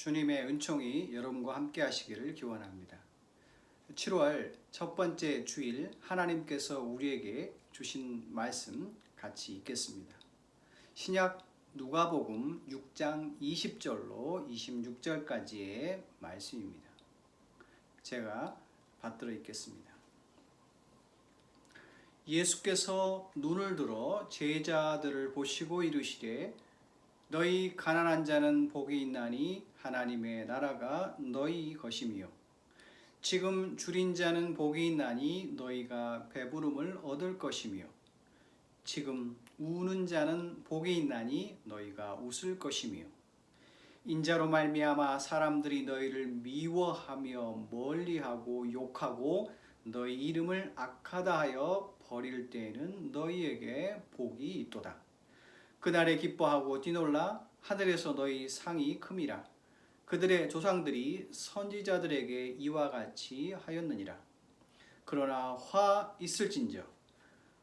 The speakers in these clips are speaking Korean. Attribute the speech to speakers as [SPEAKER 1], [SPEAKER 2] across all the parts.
[SPEAKER 1] 주님의 은총이 여러분과 함께 하시기를 기원합니다. 7월 첫 번째 주일 하나님께서 우리에게 주신 말씀 같이 읽겠습니다. 신약 누가복음 6장 20절로 26절까지의 말씀입니다. 제가 받들어 읽겠습니다. 예수께서 눈을 들어 제자들을 보시고 이르시되 너희 가난한 자는 복이 있나니 하나님의 나라가 너희 것이며 지금 줄인 자는 복이 있나니 너희가 배부름을 얻을 것이며 지금 우는 자는 복이 있나니 너희가 웃을 것이며 인자로 말미암아 사람들이 너희를 미워하며 멀리하고 욕하고 너희 이름을 악하다 하여 버릴 때에는 너희에게 복이 있도다. 그날에 기뻐하고 뛰놀라 하늘에서 너희 상이 큼이라. 그들의 조상들이 선지자들에게 이와 같이 하였느니라. 그러나 화 있을진저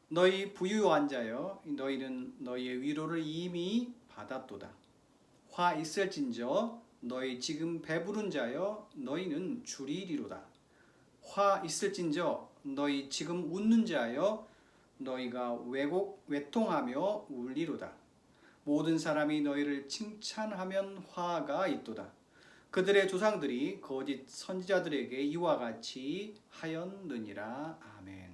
[SPEAKER 1] 너희 부유한 자여 너희는 너희의 위로를 이미 받았도다. 화 있을진저 너희 지금 배부른 자여 너희는 줄이리로다. 화 있을진저 너희 지금 웃는 자여 너희가 왜곡 외통하며 울리로다. 모든 사람이 너희를 칭찬하면 화가 있도다. 그들의 조상들이 거짓 선지자들에게 이와 같이 하였느니라. 아멘.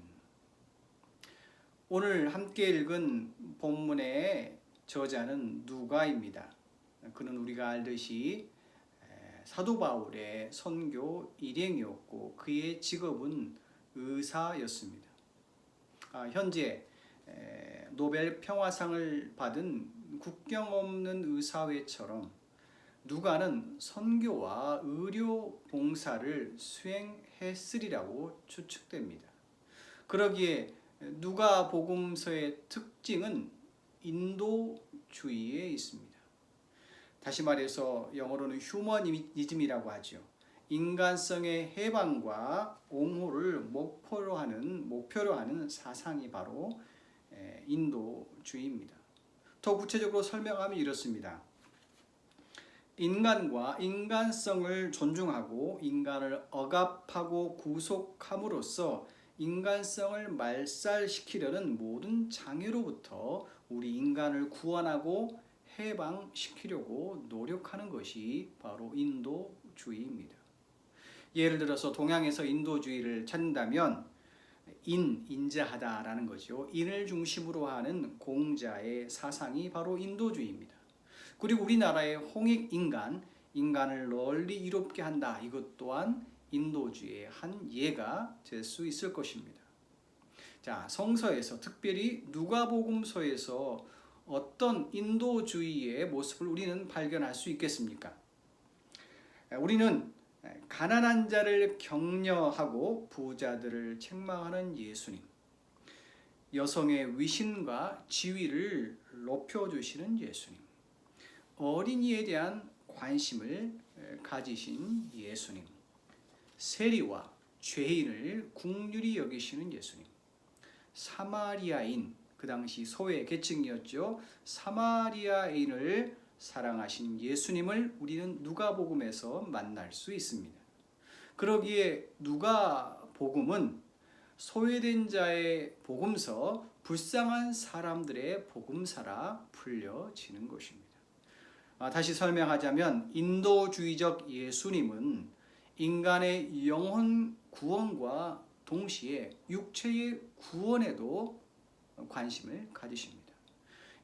[SPEAKER 1] 오늘 함께 읽은 본문의 저자는 누가입니다. 그는 우리가 알듯이 사도 바울의 선교 일행이었고 그의 직업은 의사였습니다. 아, 현재 노벨 평화상을 받은 국경 없는 의사회처럼 누가는 선교와 의료 봉사를 수행했으리라고 추측됩니다. 그러기에 누가 복음서의 특징은 인도주의에 있습니다. 다시 말해서 영어로는 휴머니즘이라고 하죠. 인간성의 해방과 옹호를 목표로 하는 목표로 하는 사상이 바로 인도주의입니다. 더 구체적으로 설명하면 이렇습니다. 인간과 인간성을 존중하고 인간을 억압하고 구속함으로써 인간성을 말살시키려는 모든 장애로부터 우리 인간을 구원하고 해방시키려고 노력하는 것이 바로 인도주의입니다. 예를 들어서 동양에서 인도주의를 찾는다면 인, 인자하다라는 거죠. 인을 중심으로 하는 공자의 사상이 바로 인도주의입니다. 그리고 우리나라의 홍익 인간, 인간을 널리 이롭게 한다. 이것 또한 인도주의의 한 예가 될 수 있을 것입니다. 자, 성서에서 특별히 누가복음서에서 어떤 인도주의의 모습을 우리는 발견할 수 있겠습니까? 우리는 가난한 자를 격려하고 부자들을 책망하는 예수님, 여성의 위신과 지위를 높여주시는 예수님, 어린이에 대한 관심을 가지신 예수님, 세리와 죄인을 국률이 여기시는 예수님, 사마리아인 그 당시 소외 계층이었죠. 사마리아인을 사랑하신 예수님을 우리는 누가복음에서 만날 수 있습니다. 그러기에 누가복음은 소외된 자의 복음서, 불쌍한 사람들의 복음사라 불려지는 것입니다. 아, 다시 설명하자면 인도주의적 예수님은 인간의 영혼 구원과 동시에 육체의 구원에도 관심을 가지십니다.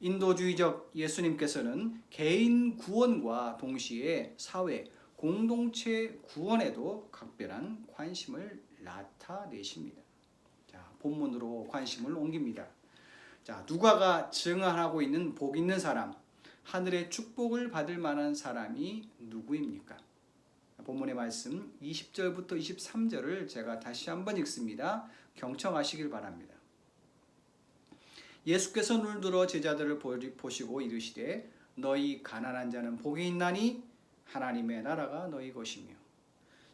[SPEAKER 1] 인도주의적 예수님께서는 개인 구원과 동시에 사회, 공동체 구원에도 각별한 관심을 나타내십니다. 자, 본문으로 관심을 옮깁니다. 자, 누가가 증언하고 있는 복 있는 사람, 하늘의 축복을 받을 만한 사람이 누구입니까? 본문의 말씀 20절부터 23절을 제가 다시 한번 읽습니다. 경청하시길 바랍니다. 예수께서 눈을 들어 제자들을 보시고 이르시되 너희 가난한 자는 복이 있나니 하나님의 나라가 너희 것이며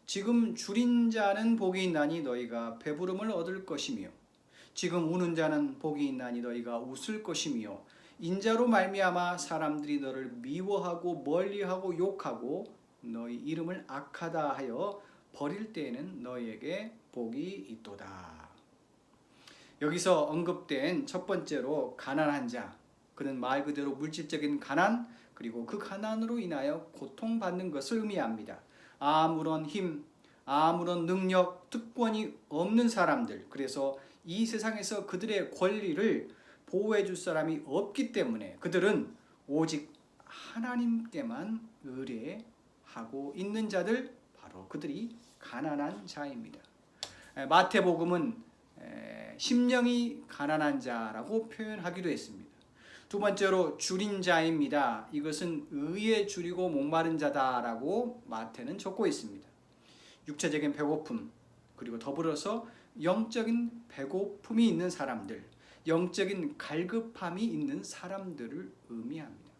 [SPEAKER 1] 지금 줄인 자는 복이 있나니 너희가 배부름을 얻을 것이며 지금 우는 자는 복이 있나니 너희가 웃을 것이며 인자로 말미암아 사람들이 너를 미워하고 멀리하고 욕하고 너희 이름을 악하다 하여 버릴 때에는 너희에게 복이 있도다. 여기서 언급된 첫 번째로 가난한 자, 그는 말 그대로 물질적인 가난 그리고 그 가난으로 인하여 고통받는 것을 의미합니다. 아무런 힘, 아무런 능력, 특권이 없는 사람들. 그래서 이 세상에서 그들의 권리를 보호해 줄 사람이 없기 때문에 그들은 오직 하나님께만 의뢰하고 있는 자들 바로 그들이 가난한 자입니다. 에, 마태복음은 에, 심령이 가난한 자라고 표현하기도 했습니다. 두 번째로 줄인 자입니다. 이것은 의에 줄이고 목마른 자다라고 마태는 적고 있습니다. 육체적인 배고픔 그리고 더불어서 영적인 배고픔이 있는 사람들, 영적인 갈급함이 있는 사람들을 의미합니다.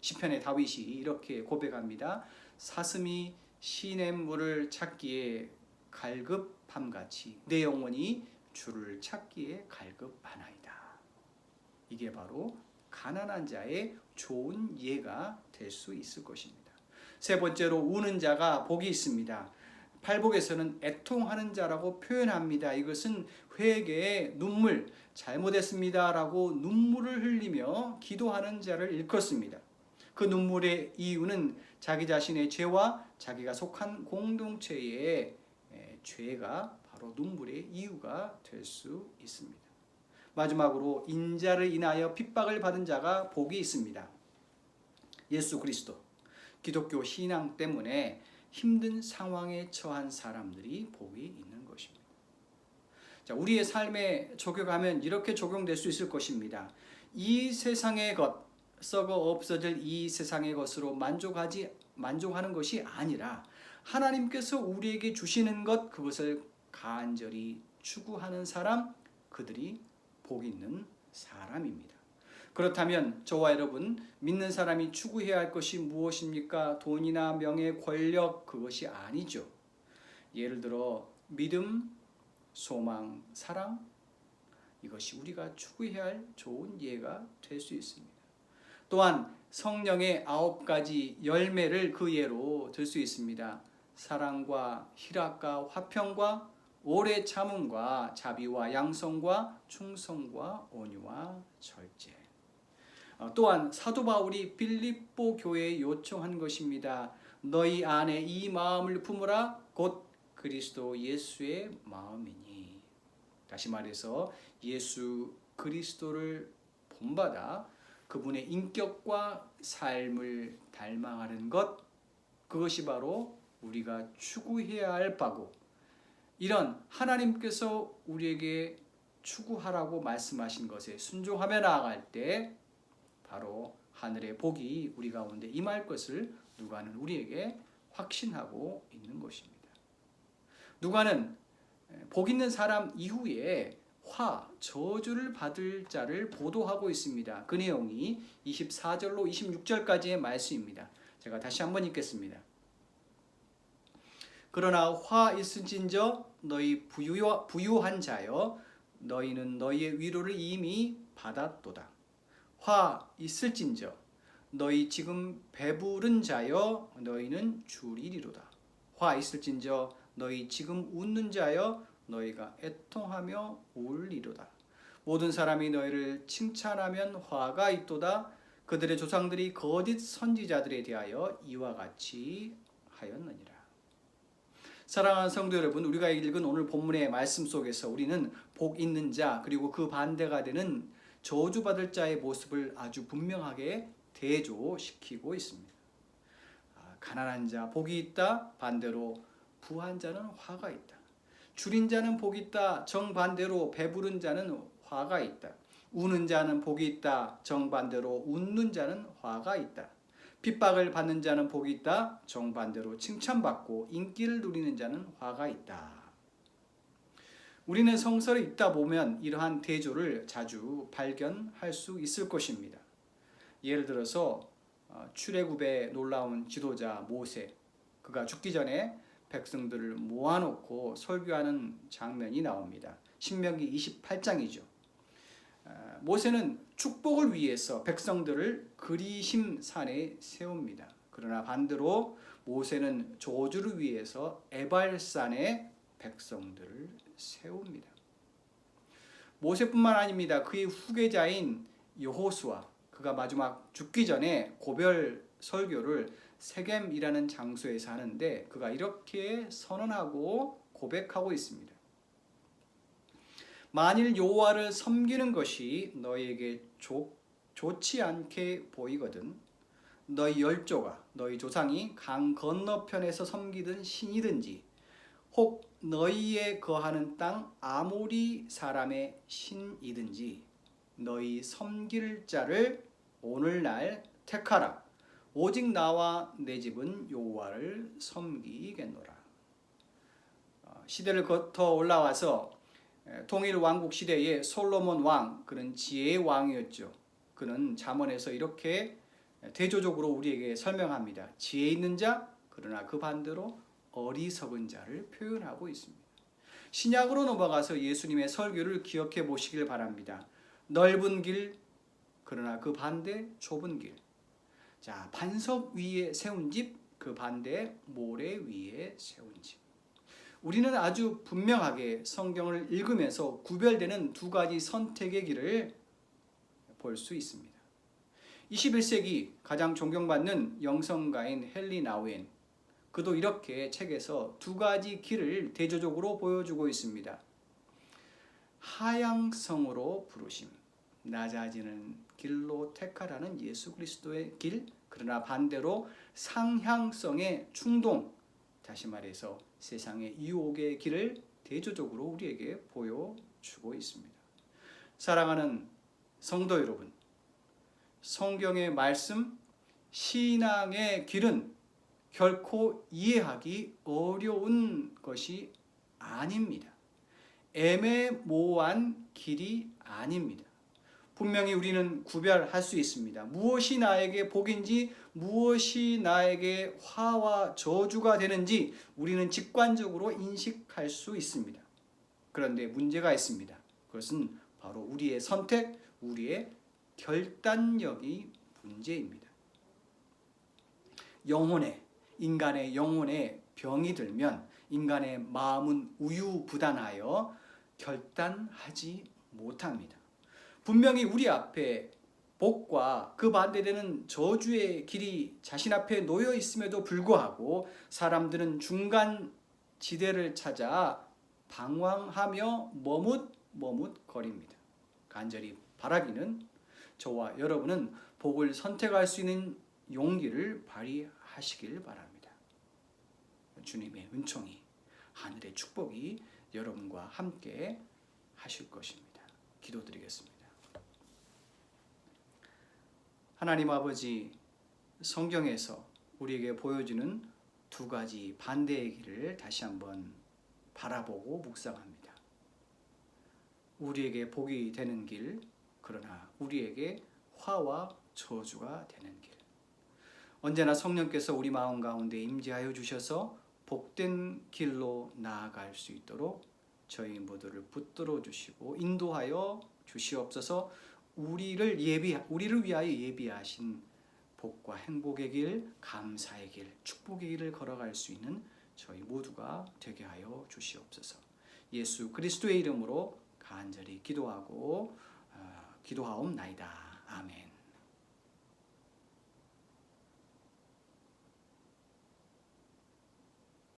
[SPEAKER 1] 시편의 다윗이 이렇게 고백합니다. 사슴이 시냇물을 찾기에 갈급 함 같이 내 영혼이 주를 찾기에 갈급하나이다. 이게 바로 가난한 자의 좋은 예가 될 수 있을 것입니다. 세 번째로 우는 자가 복이 있습니다. 팔복에서는 애통하는 자라고 표현합니다. 이것은 회개의 눈물, 잘못했습니다라고 눈물을 흘리며 기도하는 자를 일컫습니다. 그 눈물의 이유는 자기 자신의 죄와 자기가 속한 공동체의 죄가 바로 눈물의 이유가 될 수 있습니다. 마지막으로 인자를 인하여 핍박을 받은 자가 복이 있습니다. 예수 그리스도 기독교 신앙 때문에 힘든 상황에 처한 사람들이 복이 있는 것입니다. 자, 우리의 삶에 적용하면 이렇게 적용될 수 있을 것입니다. 이 세상의 것, 썩어 없어질 이 세상의 것으로 만족하지 만족하는 것이 아니라 하나님께서 우리에게 주시는 것 그것을 간절히 추구하는 사람 그들이 복 있는 사람입니다. 그렇다면 저와 여러분 믿는 사람이 추구해야 할 것이 무엇입니까? 돈이나 명예, 권력 그것이 아니죠. 예를 들어 믿음, 소망, 사랑 이것이 우리가 추구해야 할 좋은 예가 될 수 있습니다. 또한 성령의 아홉 가지 열매를 그 예로 들 수 있습니다. 사랑과 희락과 화평과 오래 참음과 자비와 양성과 충성과 온유와 절제. 어, 또한 사도 바울이 빌립보 교회에 요청한 것입니다. 너희 안에 이 마음을 품으라 곧 그리스도 예수의 마음이니. 다시 말해서 예수 그리스도를 본받아 그분의 인격과 삶을 닮아가는 것 그것이 바로 우리가 추구해야 할 바고 이런 하나님께서 우리에게 추구하라고 말씀하신 것에 순종하며 나아갈 때 바로 하늘의 복이 우리 가운데 임할 것을 누가는 우리에게 확신하고 있는 것입니다. 누가는 복 있는 사람 이후에 화, 저주를 받을 자를 보도하고 있습니다. 그 내용이 24절로 26절까지의 말씀입니다. 제가 다시 한번 읽겠습니다. 그러나 화 있을진저 너희 부유, 부유한 자여 너희는 너희의 위로를 이미 받았도다. 화 있을진저 너희 지금 배부른 자여 너희는 줄이리로다. 화 있을진저 너희 지금 웃는 자여 너희가 애통하며 울리로다. 모든 사람이 너희를 칭찬하면 화가 있도다. 그들의 조상들이 거짓 선지자들에 대하여 이와 같이 하였느니라. 사랑하는 성도 여러분, 우리가 읽은 오늘 본문의 말씀 속에서 우리는 복 있는 자 그리고 그 반대가 되는 저주받을 자의 모습을 아주 분명하게 대조시키고 있습니다. 아, 가난한 자 복이 있다. 반대로 부한 자는 화가 있다. 줄인 자는 복이 있다. 정반대로 배부른 자는 화가 있다. 우는 자는 복이 있다. 정반대로 웃는 자는 화가 있다. 핍박을 받는 자는 복이 있다. 정반대로 칭찬받고 인기를 누리는 자는 화가 있다. 우리는 성서를 읽다 보면 이러한 대조를 자주 발견할 수 있을 것입니다. 예를 들어서 어, 출애굽의 놀라운 지도자 모세 그가 죽기 전에 백성들을 모아놓고 설교하는 장면이 나옵니다. 신명기 28장이죠. 모세는 축복을 위해서 백성들을 그리심 산에 세웁니다. 그러나 반대로 모세는 저주를 위해서 에발산에 백성들을 세웁니다. 모세뿐만 아닙니다. 그의 후계자인 여호수아 그가 마지막 죽기 전에 고별 설교를 세겜이라는 장소에서 하는데 그가 이렇게 선언하고 고백하고 있습니다. 만일 여호와를 섬기는 것이 너에게 좋, 좋지 않게 보이거든 너희 열조가 너희 조상이 강 건너편에서 섬기던 신이든지 혹 너희에 거하는 땅 아모리 사람의 신이든지 너희 섬길 자를 오늘날 택하라. 오직 나와 내 집은 여호와를 섬기겠노라. 어, 시대를 거쳐 올라와서 에, 통일 왕국 시대의 솔로몬 왕 그는 지혜의 왕이었죠. 그는 잠언에서 이렇게 대조적으로 우리에게 설명합니다. 지혜 있는 자 그러나 그 반대로 어리석은 자를 표현하고 있습니다. 신약으로 넘어가서 예수님의 설교를 기억해 보시길 바랍니다. 넓은 길 그러나 그 반대 좁은 길. 자, 반석 위에 세운 집, 그 반대 모래 위에 세운 집. 우리는 아주 분명하게 성경을 읽으면서 구별되는 두 가지 선택의 길을 볼 수 있습니다. 21세기 가장 존경받는 영성가인 헨리 나우엔 그도 이렇게 책에서 두 가지 길을 대조적으로 보여주고 있습니다. 하향성으로 부르심, 낮아지는 길로 택하라는 예수 그리스도의 길, 그러나 반대로 상향성의 충동, 다시 말해서 세상의 유혹의 길을 대조적으로 우리에게 보여주고 있습니다. 사랑하는 성도 여러분, 성경의 말씀, 신앙의 길은 결코 이해하기 어려운 것이 아닙니다. 애매모호한 길이 아닙니다. 분명히 우리는 구별할 수 있습니다. 무엇이 나에게 복인지 무엇이 나에게 화와 저주가 되는지 우리는 직관적으로 인식할 수 있습니다. 그런데 문제가 있습니다. 그것은 바로 우리의 선택, 우리의 결단력이 문제입니다. 영혼에 인간의 영혼에 병이 들면 인간의 마음은 우유부단하여 결단하지 못합니다. 분명히 우리 앞에 복과 그 반대되는 저주의 길이 자신 앞에 놓여 있음에도 불구하고 사람들은 중간 지대를 찾아 방황하며 머뭇머뭇거립니다. 간절히 바라기는 저와 여러분은 복을 선택할 수 있는 용기를 발휘하시길 바랍니다. 주님의 은총이 하늘의 축복이 여러분과 함께 하실 것입니다. 기도드리겠습니다. 하나님 아버지 성경에서 우리에게 보여주는 두 가지 반대의 길을 다시 한번 바라보고 묵상합니다. 우리에게 복이 되는 길, 그러나 우리에게 화와 저주가 되는 길. 언제나 성령께서 우리 마음 가운데 임재하여 주셔서 복된 길로 나아갈 수 있도록 저희 모두를 붙들어 주시고 인도하여 주시옵소서. 우리를 예비 우리를 위하여 예비하신 복과 행복의 길, 감사의 길, 축복의 길을 걸어갈 수 있는 저희 모두가 되게 하여 주시옵소서. 예수 그리스도의 이름으로 간절히 기도하고 어, 기도하옵나이다. 아멘.